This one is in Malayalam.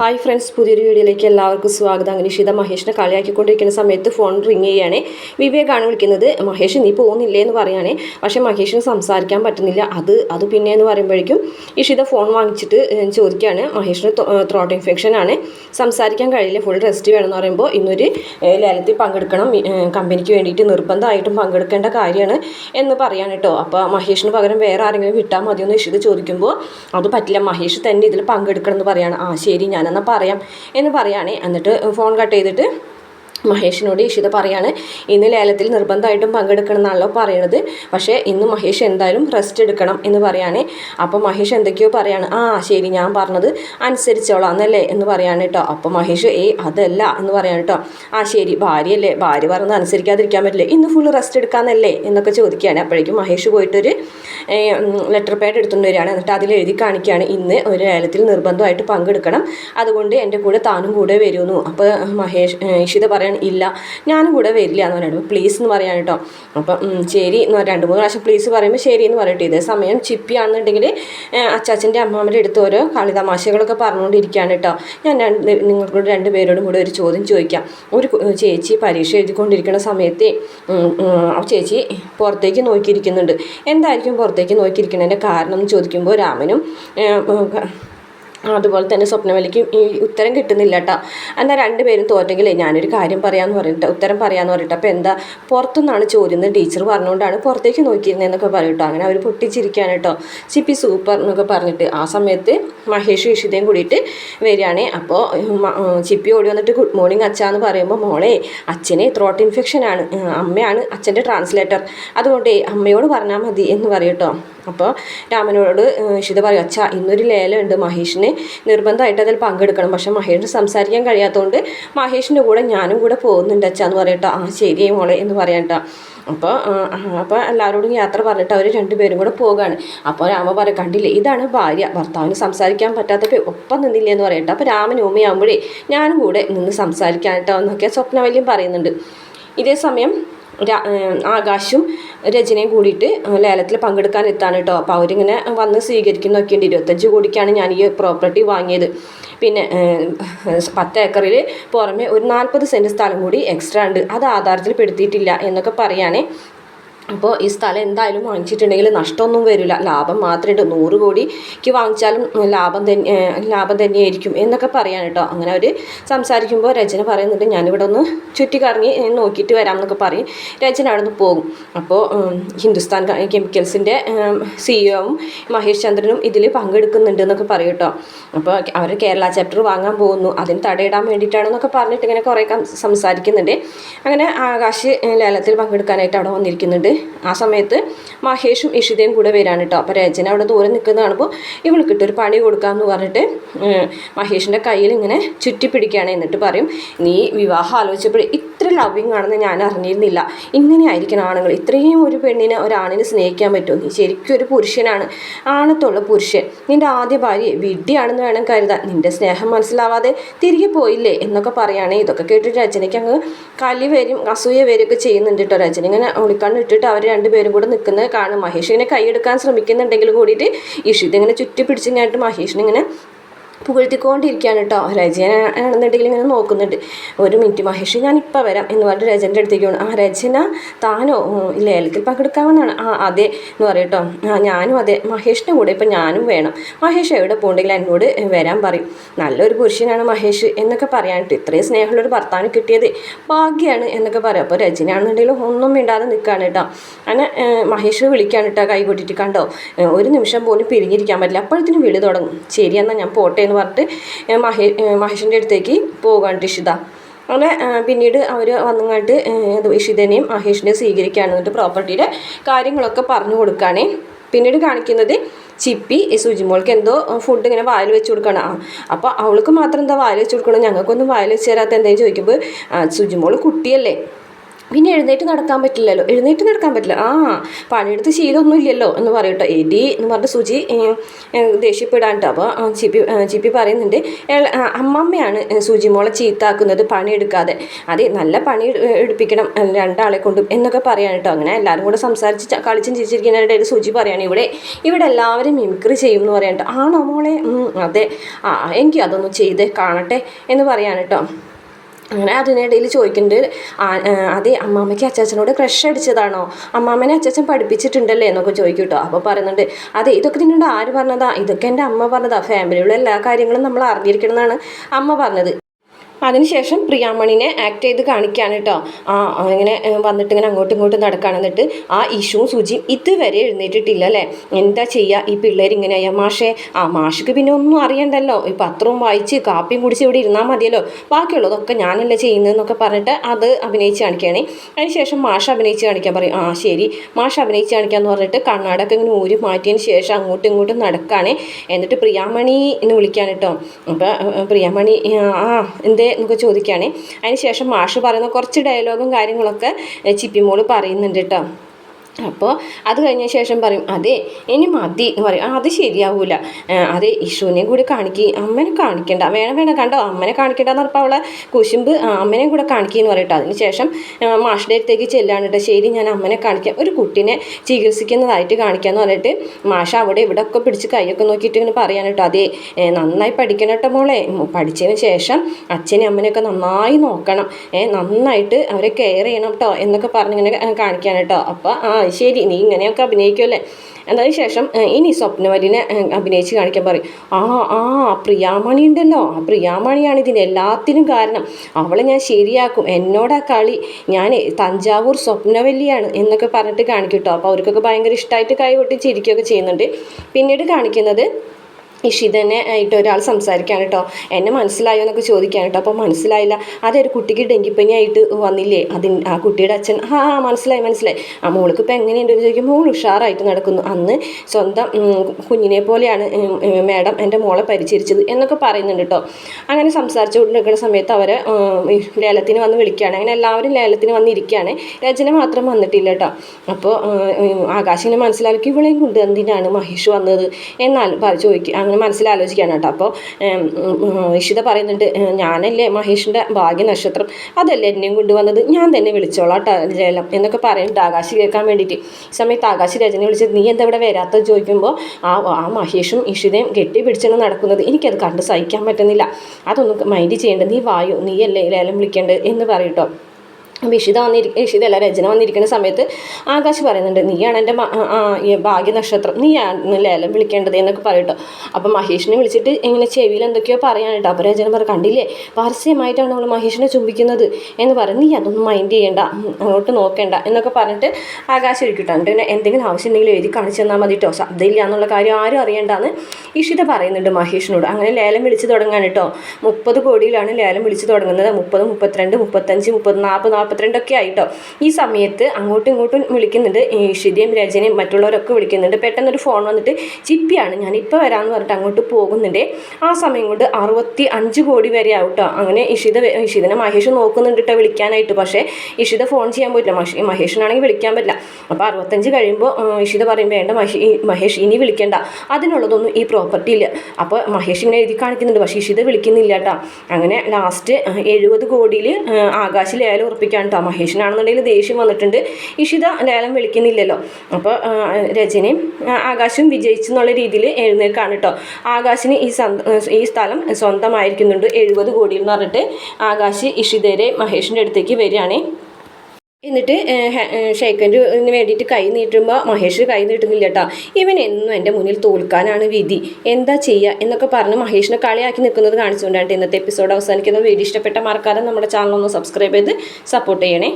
ഹായ് ഫ്രണ്ട്സ് പുതിയൊരു വീഡിയോയിലേക്ക് എല്ലാവർക്കും സ്വാഗതം. അങ്ങനെ ഷിത മഹേഷിനെ കളിയാക്കിക്കൊണ്ടിരിക്കുന്ന സമയത്ത് ഫോൺ റിങ് ചെയ്യുകയാണ് വിവേകാണ് വിളിക്കുന്നത്. മഹേഷ് നീ പോകുന്നില്ലേ? എന്ന് പറയുകയാണ് പക്ഷേ മഹേഷിന് സംസാരിക്കാൻ പറ്റുന്നില്ല. അത് അത് പിന്നെ എന്ന് പറയുമ്പോഴേക്കും ഇഷിത ഫോൺ വാങ്ങിച്ചിട്ട് ചോദിക്കുകയാണ് മഹേഷിന് ത്രോട്ട് ഇൻഫെക്ഷൻ ആണ്. സംസാരിക്കാൻ കഴിയില്ല. ഫുൾ റെസ്റ്റ് വേണമെന്ന് പറയുമ്പോൾ ഇന്നൊരു ലേലത്തിൽ പങ്കെടുക്കണം. കമ്പനിക്ക് വേണ്ടിയിട്ട് നിർബന്ധമായിട്ടും പങ്കെടുക്കേണ്ട കാര്യമാണ് എന്ന് പറയാണ് കേട്ടോ. അപ്പോൾ മഹേഷിന് പകരം വേറെ ആരെങ്കിലും വിട്ടാൽ മതിയെന്ന് ഇഷിത ചോദിക്കുമ്പോൾ അത് പറ്റില്ല. മഹേഷ് തന്നെ ഇതിൽ പങ്കെടുക്കണം എന്ന് പറയാണ്. ആ ശരി. ഞാനെന്നാൽ പറയാം എന്ന് പറയുകയാണെ. എന്നിട്ട് ഫോൺ കട്ട് ചെയ്തിട്ട് മഹേഷിനോട് ഇഷിത പറയാണ് ഇന്ന് ലേലത്തിൽ നിർബന്ധമായിട്ടും പങ്കെടുക്കണം എന്നാണല്ലോ പറയണത്. പക്ഷേ ഇന്ന് മഹേഷ് എന്തായാലും റെസ്റ്റ് എടുക്കണം എന്ന് പറയാണേ. അപ്പോൾ മഹേഷ് എന്തൊക്കെയോ പറയാണ്. ആ ശരി ഞാൻ പറഞ്ഞത് അനുസരിച്ചോളാം എന്നല്ലേ എന്ന് പറയാണ് കേട്ടോ അപ്പോൾ മഹേഷ് ഏ അതല്ല എന്ന് പറയാണ് കേട്ടോ ആ ശരി ഭാര്യയല്ലേ. ഭാര്യ പറഞ്ഞത് അനുസരിക്കാതിരിക്കാൻ പറ്റില്ല. ഇന്ന് ഫുൾ റെസ്റ്റ് എടുക്കാമെന്നല്ലേ എന്നൊക്കെ ചോദിക്കുകയാണ്. അപ്പോഴേക്കും മഹേഷ് പോയിട്ടൊരു ലെറ്റർ പാഡ് എടുത്തുകൊണ്ട് വരികയാണ്. എന്നിട്ട് അതിൽ എഴുതി കാണിക്കുകയാണ് ഇന്ന് ഒരു ലേലത്തിൽ നിർബന്ധമായിട്ട് പങ്കെടുക്കണം. അതുകൊണ്ട് എന്റെ കൂടെ താനും കൂടെ വരുന്നു. അപ്പോൾ മഹേഷ് ഇഷിത ഇഷിത പറയാൻ ഇല്ല. ഞാനും കൂടെ വരില്ല എന്ന് പറയുന്നത് പ്ലീസ് എന്ന് പറയാൻ കേട്ടോ. അപ്പം ശരി എന്ന് രണ്ട് മൂന്ന് പ്രാവശ്യം പ്ലീസ് പറയുമ്പോൾ ശരി എന്ന് പറയട്ടെ. ഇതേ സമയം ചിപ്പിയാണെന്നുണ്ടെങ്കിൽ അച്ചാച്ചന്റെ അമ്മാമ്മയുടെ അടുത്ത് ഓരോ കളിതമാശകളൊക്കെ പറഞ്ഞുകൊണ്ടിരിക്കുകയാണ് കേട്ടോ. ഞാൻ രണ്ട് നിങ്ങൾക്കൂടെ രണ്ട് പേരോടും കൂടെ ഒരു ചോദ്യം ചോദിക്കാം. ഒരു ചേച്ചി പരീക്ഷ എഴുതിക്കൊണ്ടിരിക്കുന്ന സമയത്ത് ചേച്ചി പുറത്തേക്ക് നോക്കിയിരിക്കുന്നുണ്ട്. എന്തായിരിക്കും പുറത്തേക്ക് നോക്കിയിരിക്കുന്നതിന്റെ കാരണം എന്ന് ചോദിക്കുമ്പോൾ രാമനും അതുപോലെ തന്നെ സ്വപ്നവലിക്ക് ഈ ഉത്തരം കിട്ടുന്നില്ല കേട്ടോ എന്നാൽ രണ്ടുപേരും തോറ്റെങ്കിലേ ഞാനൊരു കാര്യം പറയാമെന്ന് പറഞ്ഞിട്ട് ഉത്തരം പറയാമെന്ന് പറഞ്ഞിട്ട് അപ്പോൾ എന്താ? പുറത്തുനിന്നാണ് ചോദ്യം ടീച്ചർ പറഞ്ഞുകൊണ്ടാണ് പുറത്തേക്ക് നോക്കിയിരുന്നതെന്നൊക്കെ പറയും കേട്ടോ അങ്ങനെ അവർ പൊട്ടിച്ചിരിക്കുകയാണ് കേട്ടോ ചിപ്പി സൂപ്പർ എന്നൊക്കെ പറഞ്ഞിട്ട് ആ സമയത്ത് മഹേഷ് ഇഷിതയും കൂടിയിട്ട് വരികയാണേ. അപ്പോൾ ചിപ്പി ഓടി വന്നിട്ട് ഗുഡ് മോർണിംഗ് അച്ഛ എന്ന് പറയുമ്പോൾ മോളെ അച്ഛനെ ത്രോട്ട് ഇൻഫെക്ഷൻ ആണ്. അമ്മയാണ് അച്ഛന്റെ ട്രാൻസ്ലേറ്റർ അതുകൊണ്ട് അമ്മയോട് പറഞ്ഞാൽ മതി എന്ന് പറയട്ടോ അപ്പോൾ രാമനോട് ഇഷിത പറയും അച്ഛ ഇന്നൊരു ലേലമുണ്ട് മഹേഷിന് നിർബന്ധമായിട്ട് അതിൽ പങ്കെടുക്കണം. പക്ഷേ മഹേഷിന് സംസാരിക്കാൻ കഴിയാത്തതുകൊണ്ട് മഹേഷിന്റെ കൂടെ ഞാനും കൂടെ പോകുന്നുണ്ട് അച്ഛ എന്ന് പറയട്ടോ ആ ശരി മോളെ എന്ന് പറയാം കേട്ടോ അപ്പോൾ അപ്പോൾ എല്ലാവരോടും യാത്ര പറഞ്ഞിട്ട് അവർ രണ്ടുപേരും കൂടെ പോകുകയാണ് അപ്പോൾ രാമ പറയും കണ്ടില്ലേ ഇതാണ് ഭാര്യ. ഭർത്താവിന് സംസാരിക്കാൻ പറ്റാത്തപ്പോൾ ഒപ്പം നിന്നില്ലേ എന്ന് പറയട്ടെ. അപ്പോൾ രാമൻ ഉമ്മയാകുമ്പോഴേ ഞാനും കൂടെ നിന്ന് സംസാരിക്കാൻ കേട്ടോ എന്നൊക്കെ സ്വപ്നവല്യം പറയുന്നുണ്ട്. ഇതേ സമയം ആകാശും രചനയും കൂടിയിട്ട് ലേലത്തിൽ പങ്കെടുക്കാൻ എത്താണ് കേട്ടോ അപ്പോൾ അവരിങ്ങനെ വന്ന് സ്വീകരിക്കുന്ന ഉണ്ട് ഇരുപത്തഞ്ച് കോടിക്കാണ് ഞാൻ ഈ പ്രോപ്പർട്ടി വാങ്ങിയത്. പിന്നെ പത്ത് ഏക്കറിൽ പുറമെ ഒരു നാൽപ്പത് സെന്റ് സ്ഥലം കൂടി എക്സ്ട്രാ ഉണ്ട്. അത് ആധാരത്തിൽ പെടുത്തിയിട്ടില്ല എന്നൊക്കെ പറയുകയാണെ അപ്പോൾ ഈ സ്ഥലം എന്തായാലും വാങ്ങിച്ചിട്ടുണ്ടെങ്കിൽ നഷ്ടമൊന്നും വരില്ല. ലാഭം മാത്രമേ നൂറ് കോടിക്ക് വാങ്ങിച്ചാലും ലാഭം തന്നെ ലാഭം തന്നെയായിരിക്കും എന്നൊക്കെ പറയാൻ കേട്ടോ. അങ്ങനെ അവർ സംസാരിക്കുമ്പോൾ രചന പറയുന്നുണ്ട് ഞാനിവിടെ ഒന്ന് ചുറ്റിക്കറങ്ങി നോക്കിയിട്ട് വരാം എന്നൊക്കെ പറയും. രചന അവിടെ നിന്ന് പോകും. അപ്പോൾ ഹിന്ദുസ്ഥാൻ കെമിക്കൽസിന്റെ സിഇഒവും മഹേഷ് ചന്ദ്രനും ഇതിൽ പങ്കെടുക്കുന്നുണ്ട് എന്നൊക്കെ പറയും കേട്ടോ. അപ്പോൾ അവർ കേരള ചാപ്റ്റർ വാങ്ങാൻ പോകുന്നു. അതിന് തടയിടാൻ വേണ്ടിയിട്ടാണെന്നൊക്കെ പറഞ്ഞിട്ട് ഇങ്ങനെ കുറേ സംസാരിക്കുന്നുണ്ട്. അങ്ങനെ ആകാശ് ലേലത്തിൽ പങ്കെടുക്കാനായിട്ട് അവിടെ വന്നിരിക്കുന്നുണ്ട്. ആ സമയത്ത് മഹേഷും ഇഷിതയും കൂടെ വരാണ് കേട്ടോ അപ്പോൾ രചന അവിടെ ദൂരെ നിൽക്കുന്ന കാണുമ്പോൾ ഇവൾക്കിട്ട് ഒരു പണി കൊടുക്കാമെന്ന് പറഞ്ഞിട്ട് മഹേഷിന്റെ കയ്യിൽ ഇങ്ങനെ ചുറ്റി പിടിക്കുകയാണ് എന്നിട്ട് പറയും നീ വിവാഹം ആലോചിച്ചപ്പോൾ ഇത്ര ലവിങ് ആണെന്ന് ഞാൻ അറിഞ്ഞിരുന്നില്ല. ഇങ്ങനെ ആയിരിക്കണം ആണുങ്ങൾ. ഇത്രയും ഒരു പെണ്ണിനെ ഒരാണിനെ സ്നേഹിക്കാൻ പറ്റുമോ? നീ ശരിക്കും ഒരു പുരുഷനാണ്. ആണത്തുള്ള പുരുഷൻ. നിന്റെ ആദ്യ ഭാര്യ വിഡ്ഢിയാണെന്ന് വേണം കരുതാൻ. നിന്റെ സ്നേഹം മനസ്സിലാവാതെ തിരികെ പോയില്ലേ? എന്നൊക്കെ പറയുകയാണെങ്കിൽ ഇതൊക്കെ കേട്ടിട്ട് രചനയ്ക്ക് അങ്ങ് കലി വരും അസൂയ വരികയൊക്കെ ചെയ്യുന്നുണ്ട് കേട്ടോ രചന ഇങ്ങനെ ഉളിക്കണ്ണ് ഇട്ടിട്ട് അവർ രണ്ടുപേരും കൂടെ നിൽക്കുന്നത് കാണും. മഹേഷ് ഇങ്ങനെ കൈയെടുക്കാൻ ശ്രമിക്കുന്നുണ്ടെങ്കിൽ കൂടിയിട്ട് ഇഷിത് ഇങ്ങനെ ചുറ്റി പിടിച്ചിങ്ങായിട്ട് മഹേഷിനിങ്ങനെ പുകഴ്ത്തിക്കൊണ്ടിരിക്കുകയാണ് കേട്ടോ. രചന ആണെന്നുണ്ടെങ്കിൽ ഇങ്ങനെ നോക്കുന്നുണ്ട്. ഒരു മിനിറ്റ് മഹേഷ് ഞാൻ ഇപ്പം വരാം എന്ന് പറഞ്ഞിട്ട് രജന്റെ അടുത്തേക്ക് പോകണം ആ രചന താനോ ലേലത്തിൽ പങ്കെടുക്കാമെന്നാണ് ആ അതെ എന്ന് പറയട്ടോ ആ ഞാനും അതെ. മഹേഷിന്റെ കൂടെ ഇപ്പം ഞാനും വേണം. മഹേഷ് എവിടെ പോകണ്ടെങ്കിൽ എന്നോട് വരാൻ പറയും. നല്ലൊരു പുരുഷനാണ് മഹേഷ് എന്നൊക്കെ പറയാനിട്ട് ഇത്രയും സ്നേഹമുള്ളൊരു ഭർത്താവിന് കിട്ടിയത് ഭാഗ്യമാണ് എന്നൊക്കെ പറയും. അപ്പോൾ രചനയാണെന്നുണ്ടെങ്കിലും ഒന്നും മിണ്ടാതെ നിൽക്കുകയാണ് കേട്ടോ. അങ്ങനെ മഹേഷ് വിളിക്കുകയാണ് കേട്ടോ കൈ കൊട്ടിട്ട് കണ്ടോ ഒരു നിമിഷം പോലും പിരിഞ്ഞിരിക്കാൻ പറ്റില്ല. അപ്പോഴത്തേനും വിളി തുടങ്ങും. ശരി എന്നാൽ ഞാൻ പോട്ടെ എന്ന് പറഞ്ഞിട്ട് മഹേ മഹേഷിന്റെ അടുത്തേക്ക് പോകാൻ ഇഷിത. അങ്ങനെ പിന്നീട് അവർ വന്നങ്ങാട്ട് അത് ഇഷിതനെയും മഹേഷിനെയും സ്വീകരിക്കുകയാണ് എന്നിട്ട് പ്രോപ്പർട്ടിയുടെ കാര്യങ്ങളൊക്കെ പറഞ്ഞു കൊടുക്കുകയാണേ പിന്നീട് കാണിക്കുന്നത് ചിപ്പി സുജിമോൾക്ക് എന്തോ ഫുഡ് ഇങ്ങനെ വായിൽ വെച്ച് കൊടുക്കണം. ആ അപ്പോൾ അവൾക്ക് മാത്രം എന്താ വായിൽ വെച്ച് കൊടുക്കണം ഞങ്ങൾക്കൊന്നും വായിൽ വെച്ച് തരാത്ത എന്തെങ്കിലും ചോദിക്കുമ്പോൾ സുജിമോൾ കുട്ടിയല്ലേ. പിന്നെ എഴുന്നേറ്റ് നടക്കാൻ പറ്റില്ലല്ലോ. എഴുന്നേറ്റ് നടക്കാൻ പറ്റില്ല. ആ പണിയെടുത്ത് ശീലമൊന്നും ഇല്ലല്ലോ എന്ന് പറയട്ടെ. എടി എന്ന് പറഞ്ഞിട്ട് സുജി ദേഷ്യപ്പെടാണ്ട് അപ്പോൾ ചിപ്പി ചിപ്പി പറയുന്നുണ്ട് "ഏള- ആ, അമ്മമ്മയാണ് സുചി മോളെ ചീത്താക്കുന്നത് പണിയെടുക്കാതെ. അതെ നല്ല പണി എടുപ്പിക്കണം രണ്ടാളെ കൊണ്ടും എന്നൊക്കെ പറയാൻ കേട്ടോ അങ്ങനെ എല്ലാവരും കൂടെ സംസാരിച്ച് കളിച്ചും ചിരിച്ചിരിക്കുന്നതിനിടയിൽ സുജി പറയാണ് ഇവിടെ. ഇവിടെ എല്ലാവരും മിമിക്രി ചെയ്യും എന്ന് പറയാൻ കേട്ടോ ആണോ മോളെ? അതെ. ആ എനിക്ക് അതൊന്ന് ചെയ്ത് കാണട്ടെ എന്ന് പറയാൻ കേട്ടോ അങ്ങനെ അതിനിടയിൽ ചോദിക്കുന്നുണ്ട് അതെ അമ്മാമ്മയ്ക്ക് അച്ചാച്ചനോട് ക്രഷ് അടിച്ചതാണോ? അമ്മാമ്മനെ അച്ചാച്ചൻ പഠിപ്പിച്ചിട്ടുണ്ടല്ലേ? എന്നൊക്കെ ചോദിക്കും കേട്ടോ അപ്പോൾ പറയുന്നുണ്ട് അതെ ഇതൊക്കെ നിന്നോട് ആര് പറഞ്ഞതാ? ഇതൊക്കെ എന്റെ അമ്മ പറഞ്ഞതാ. ഫാമിലിയുള്ള എല്ലാ കാര്യങ്ങളും നമ്മൾ അറിഞ്ഞിരിക്കണം എന്നാണ് അമ്മ പറഞ്ഞത്. അതിനുശേഷം പ്രിയാമണിനെ ആക്ട് ചെയ്ത് കാണിക്കുകയാണ് കേട്ടോ ആ അങ്ങനെ വന്നിട്ട് ഇങ്ങനെ അങ്ങോട്ടും ഇങ്ങോട്ടും നടക്കുകയാണ് ആ ഇഷുവും സുജിയും ഇതുവരെ എഴുന്നേറ്റിട്ടില്ല അല്ലേ? എന്താ ചെയ്യുക ഈ പിള്ളേർ ഇങ്ങനെയാ? മാഷേ ആ മാഷക്ക് പിന്നെ ഒന്നും അറിയണ്ടല്ലോ. ഈ പത്രവും വായിച്ച് കാപ്പിയും കുടിച്ച് ഇവിടെ ഇരുന്നാൽ മതിയല്ലോ. ബാക്കിയുള്ളതൊക്കെ ഞാനല്ലേ ചെയ്യുന്നതെന്നൊക്കെ പറഞ്ഞിട്ട് അത് അഭിനയിച്ച് കാണിക്കുകയാണ്. അതിനുശേഷം മാഷ അഭിനയിച്ച് കാണിക്കാൻ പറയും ആ ശരി. മാഷ അഭിനയിച്ച് കാണിക്കാന്ന് പറഞ്ഞിട്ട് കണ്ണാടൊക്കെ ഇങ്ങനെ ഊരി മാറ്റിയതിന് ശേഷം അങ്ങോട്ടും ഇങ്ങോട്ടും നടക്കുകയാണ് എന്നിട്ട് പ്രിയാമണി എന്ന് വിളിക്കാൻ കേട്ടോ അപ്പോൾ പ്രിയാമണി ആ എന്തേ? എന്നൊക്കെ ചോദിക്കുകയാണെ. അതിന് ശേഷം മാഷ് പറയുന്ന കുറച്ച് ഡയലോഗും കാര്യങ്ങളൊക്കെ ചിപ്പിമോൾ പറയുന്നുണ്ട് കേട്ടോ. അപ്പോൾ അത് കഴിഞ്ഞ ശേഷം പറയും അതെ ഇനി മതി എന്ന് പറയും. അത് ശരിയാവൂല. അതെ ഇഷുവിനെയും കൂടി കാണിക്കി അമ്മനെ കാണിക്കണ്ട. വേണം വേണം കണ്ടോ? അമ്മനെ കാണിക്കണ്ട എന്ന് പറഞ്ഞപ്പോൾ അവളെ കുശുമ്പ് അമ്മനെയും കൂടെ കാണിക്കുക എന്ന് പറയട്ടോ അതിന് ശേഷം മാഷിന്റെ അടുത്തേക്ക് ചെല്ലാണ് ശരി ഞാൻ അമ്മനെ കാണിക്കാം. ഒരു കുട്ടീനെ ചികിത്സിക്കുന്നതായിട്ട് കാണിക്കാമെന്ന് പറഞ്ഞിട്ട് മാഷ അവിടെ ഇവിടെ ഒക്കെ പിടിച്ച് കൈയൊക്കെ നോക്കിയിട്ട് ഇങ്ങനെ പറയാൻ കേട്ടോ അതെ നന്നായി പഠിക്കണം കേട്ടോ മോളെ. പഠിച്ചതിന് ശേഷം അച്ഛനെ അമ്മനെയൊക്കെ നന്നായി നോക്കണം. നന്നായിട്ട് അവരെ കെയർ ചെയ്യണം കേട്ടോ എന്നൊക്കെ പറഞ്ഞിങ്ങനെ കാണിക്കാൻ കേട്ടോ അപ്പോൾ ആ ശരി നീ ഇങ്ങനെയൊക്കെ അഭിനയിക്കുമല്ലേ എന്നതിന് ശേഷം ഇനി സ്വപ്നവലിനെ അഭിനയിച്ച് കാണിക്കാൻ പറയും. ആ ആ പ്രിയാമണി ഉണ്ടല്ലോ. ആ പ്രിയാമണിയാണ് ഇതിന് എല്ലാത്തിനും കാരണം. അവളെ ഞാൻ ശരിയാക്കും. എന്നോടാ കളി. ഞാൻ തഞ്ചാവൂർ സ്വപ്നവല്ലിയാണ് എന്നൊക്കെ പറഞ്ഞിട്ട് കാണിക്കും കേട്ടോ അപ്പോൾ അവർക്കൊക്കെ ഭയങ്കര ഇഷ്ടമായിട്ട് കൈ കൊട്ടി ചിരിക്കുകയൊക്കെ ചെയ്യുന്നുണ്ട്. പിന്നീട് കാണിക്കുന്നത് ഇഷിതനെ ആയിട്ട് ഒരാൾ സംസാരിക്കുകയാണ് കേട്ടോ. എന്നെ മനസ്സിലായോ എന്നൊക്കെ ചോദിക്കാൻ കേട്ടോ. അപ്പോൾ മനസ്സിലായില്ല. അതൊരു കുട്ടിക്ക് ഡെങ്കിപ്പനി ആയിട്ട് വന്നില്ലേ? അതിൻ ആ കുട്ടിയുടെ അച്ഛൻ ആ മനസ്സിലായി മനസ്സിലായി. ആ മോൾക്ക് ഇപ്പോൾ എങ്ങനെയുണ്ട് എന്ന് ചോദിക്കുമ്പോൾ മോൾ ഉഷാറായിട്ട് നടക്കുന്നു. അന്ന് സ്വന്തം കുഞ്ഞിനെ പോലെയാണ് മാഡം എന്റെ മോളെ പരിചരിച്ചത് എന്നൊക്കെ പറയുന്നുണ്ട് കേട്ടോ. അങ്ങനെ സംസാരിച്ചുകൊണ്ടിരിക്കുന്ന സമയത്ത് അവരെ ലേലത്തിന് വന്ന് വിളിക്കുകയാണ്. അങ്ങനെ എല്ലാവരും ലേലത്തിന് വന്നിരിക്കുകയാണ് രചന മാത്രം വന്നിട്ടില്ല കേട്ടോ. അപ്പോൾ ആകാശിനെ മനസ്സിലാക്കി ഇവളെയും കൊണ്ട് എന്തിനാണ് മഹേഷ് വന്നത്? എന്നാൽ ചോദിക്കുക അങ്ങനെ മനസ്സിലാലോചിക്കുകയാണ് കേട്ടോ. അപ്പോൾ ഇഷിത പറയുന്നുണ്ട് "ഏം, ഞാനല്ലേ മഹേഷിന്റെ ഭാഗ്യ നക്ഷത്രം അതല്ലേ എന്നെയും കൊണ്ടുവന്നത്? ഞാൻ തന്നെ വിളിച്ചോളാം ലേലം എന്നൊക്കെ പറയുന്നുണ്ട് ആകാശ് കേൾക്കാൻ വേണ്ടിയിട്ട്. ഈ സമയത്ത് ആകാശ് രചന വിളിച്ചത് നീ എന്താ ഇവിടെ വരാത്തത്? ചോദിക്കുമ്പോൾ ആ ആ മഹേഷും ഇഷിതയും കെട്ടി പിടിച്ചാണ് നടക്കുന്നത്. എനിക്കത് കണ്ട് സഹിക്കാൻ പറ്റുന്നില്ല. അതൊന്നും മൈൻഡ് ചെയ്യേണ്ടത് നീ വായോ? നീയല്ലേ ലേലം വിളിക്കേണ്ടത്? എന്ന് പറയട്ടോ അപ്പോൾ ഇഷിത വിഷിതല്ല ഇഷിതല്ല രചന വന്നിരിക്കുന്ന സമയത്ത് ആകാശ് പറയുന്നുണ്ട് നീയാണ് എന്റെ ഭാഗ്യ നക്ഷത്രം. നീയാണ് ലേലം വിളിക്കേണ്ടത്? എന്നൊക്കെ പറയട്ടോ. അപ്പോൾ മഹേഷിനെ വിളിച്ചിട്ട് ഇങ്ങനെ ചെവിയിൽ എന്തൊക്കെയോ പറയാനിട്ടോ അപ്പോൾ രചന പറ കണ്ടില്ലേ? പരസ്യമായിട്ടാണ് അവൾ മഹേഷിനെ ചുംബിക്കുന്നത്. എന്ന് പറഞ്ഞ് നീ അതൊന്നും മൈൻഡ് ചെയ്യേണ്ട. അങ്ങോട്ട് നോക്കേണ്ട. എന്നൊക്കെ പറഞ്ഞിട്ട് ആകാശ് ഇരിക്കട്ടോ. എന്നിട്ട് പിന്നെ എന്തെങ്കിലും ആവശ്യം ഉണ്ടെങ്കിൽ എഴുതി കാണിച്ചു തന്നാൽ മതി കേട്ടോ. ശബ്ദമില്ല എന്നുള്ള കാര്യം ആരും അറിയേണ്ടാന്ന് ഇഷിത പറയുന്നുണ്ട് മഹേഷിനോട്. അങ്ങനെ ലേലം വിളിച്ച് തുടങ്ങാൻ കേട്ടോ. മുപ്പത് കോടിയിലാണ് ലേലം വിളിച്ച് തുടങ്ങുന്നത്. മുപ്പത് മുപ്പത്തിരണ്ട് മുപ്പത്തഞ്ച് മുപ്പത് നാൽപ്പത് നാൽപ്പത്തിരണ്ടൊക്കെ ആയിട്ടോ. ഈ സമയത്ത് അങ്ങോട്ടും ഇങ്ങോട്ടും വിളിക്കുന്നുണ്ട് ഇഷിതയും രചനയും മറ്റുള്ളവരൊക്കെ വിളിക്കുന്നുണ്ട്. പെട്ടെന്നൊരു ഫോൺ വന്നിട്ട് ചിപ്പിയാണ് ഞാൻ ഇപ്പോൾ വരാമെന്ന് പറഞ്ഞിട്ട് അങ്ങോട്ട് പോകുന്നുണ്ട്. ആ സമയം കൊണ്ട് അറുപത്തി അഞ്ച് കോടി വരെ ആവട്ടോ. അങ്ങനെ ഇഷിത ഇഷിതനെ മഹേഷ് നോക്കുന്നുണ്ട് കേട്ടോ വിളിക്കാനായിട്ട്. പക്ഷേ ഇഷിത ഫോൺ ചെയ്യാൻ പറ്റില്ല. മഹേഷ് മഹേഷിനാണെങ്കിൽ വിളിക്കാൻ പറ്റില്ല. അപ്പോൾ അറുപത്തഞ്ച് കഴിയുമ്പോൾ ഇഷിത പറയും വേണ്ട മഹേഷ് ഇനി വിളിക്കേണ്ട. അതിനുള്ളതൊന്നും ഈ പ്രോപ്പർട്ടി ഇല്ല. അപ്പോൾ മഹേഷ് ഇങ്ങനെ എഴുതി കാണിക്കുന്നുണ്ട്. പക്ഷേ ഇഷിത വിളിക്കുന്നില്ല കേട്ടോ അങ്ങനെ ലാസ്റ്റ് എഴുപത് കോടിയിൽ ആകാശ് ലേലം ഉറപ്പിക്കാൻ കേട്ടോ മഹേഷിനാണെന്നുണ്ടെങ്കിൽ ദേഷ്യം വന്നിട്ടുണ്ട്. ഇഷിത ലേലം വിളിക്കുന്നില്ലല്ലോ. അപ്പോൾ രചനയും ആകാശും വിജയിച്ചു എന്നുള്ള രീതിയിൽ എഴുന്നേൽക്കാണ് കേട്ടോ ആകാശിന് ഈ ഈ സ്ഥലം സ്വന്തമായിരിക്കുന്നുണ്ട്. എഴുപത് കോടി എന്ന് പറഞ്ഞിട്ട് ആകാശ് ഇഷിതരെ മഹേഷിന്റെ അടുത്തേക്ക് വരികയാണ്. എന്നിട്ട് ഷേഖൻഡിന് വേണ്ടിയിട്ട് കൈ നീട്ടുമ്പോൾ മഹേഷ് കൈ നീട്ടുന്നില്ല കേട്ടോ ഇവൻ എന്നും എന്റെ മുന്നിൽ തോൽക്കാനാണ് വിധി. എന്താ ചെയ്യുക എന്നൊക്കെ പറഞ്ഞ് മഹേഷിനെ കളിയാക്കി നിൽക്കുന്നത് കാണിച്ചുകൊണ്ടാണ് ഇന്നത്തെ എപ്പിസോഡ് അവസാനിക്കുന്നത്. വീഡിയോ ഇഷ്ടപ്പെട്ട മറക്കാതെ നമ്മുടെ ചാനൽ ഒന്ന് സബ്സ്ക്രൈബ് ചെയ്ത് സപ്പോർട്ട് ചെയ്യണേ.